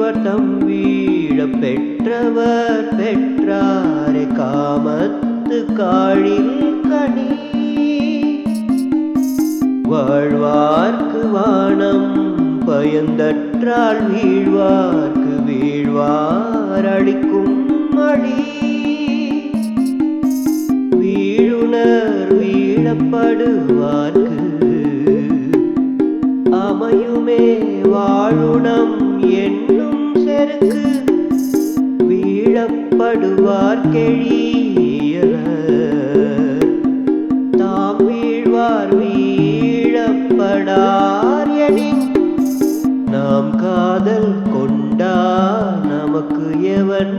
வீழ்வர் தம் வீழ பெற்றவர் பெற்றாரே காமத்து காழில் கனி. வாழ்வார்க்கு வானம் பயந்தற்றால் வீழ்வார்க்கு வீழ்வார் அளிக்கும் மழி வீழுணர் வீழப்படுவார்க்கு அமையுமே வாழுணம் என்னும் செருக்கு வீழப்படுவார் கெழியர் தாம் வீழ்வார் வீழப்படார் எனின் நாம் காதல் கொண்டா நமக்கு எவன்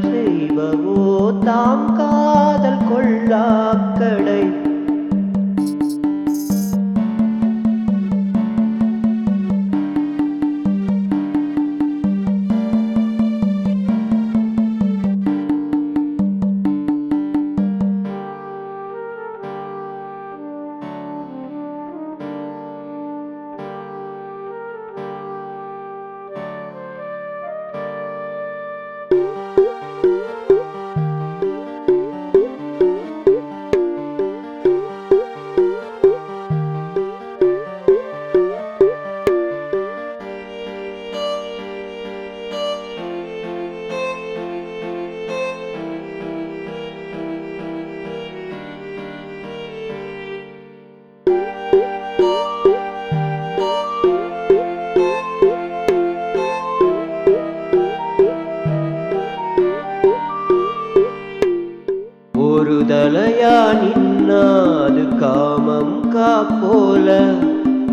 ஒரு தலையா நின்னாது காமம் காப்போல.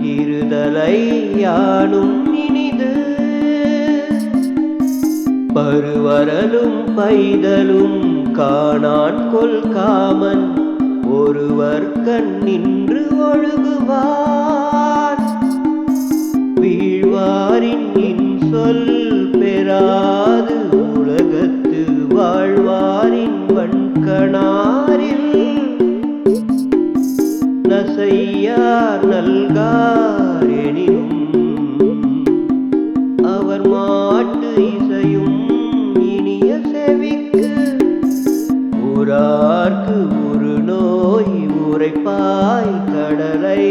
இருதலை யானும் இனிது. பருவரலும் பைதலும் காணான் கொல் காமன். ஒருவர் கண் நின்று ஒழுகுவார். வீழ்வாரின் நசையார் நல்காரெனினும் அவர் மாட்டு இசையும் இனிய செவிக்கு ஊரார்க்கு ஒரு நோய் உரைப்பாய் கடலை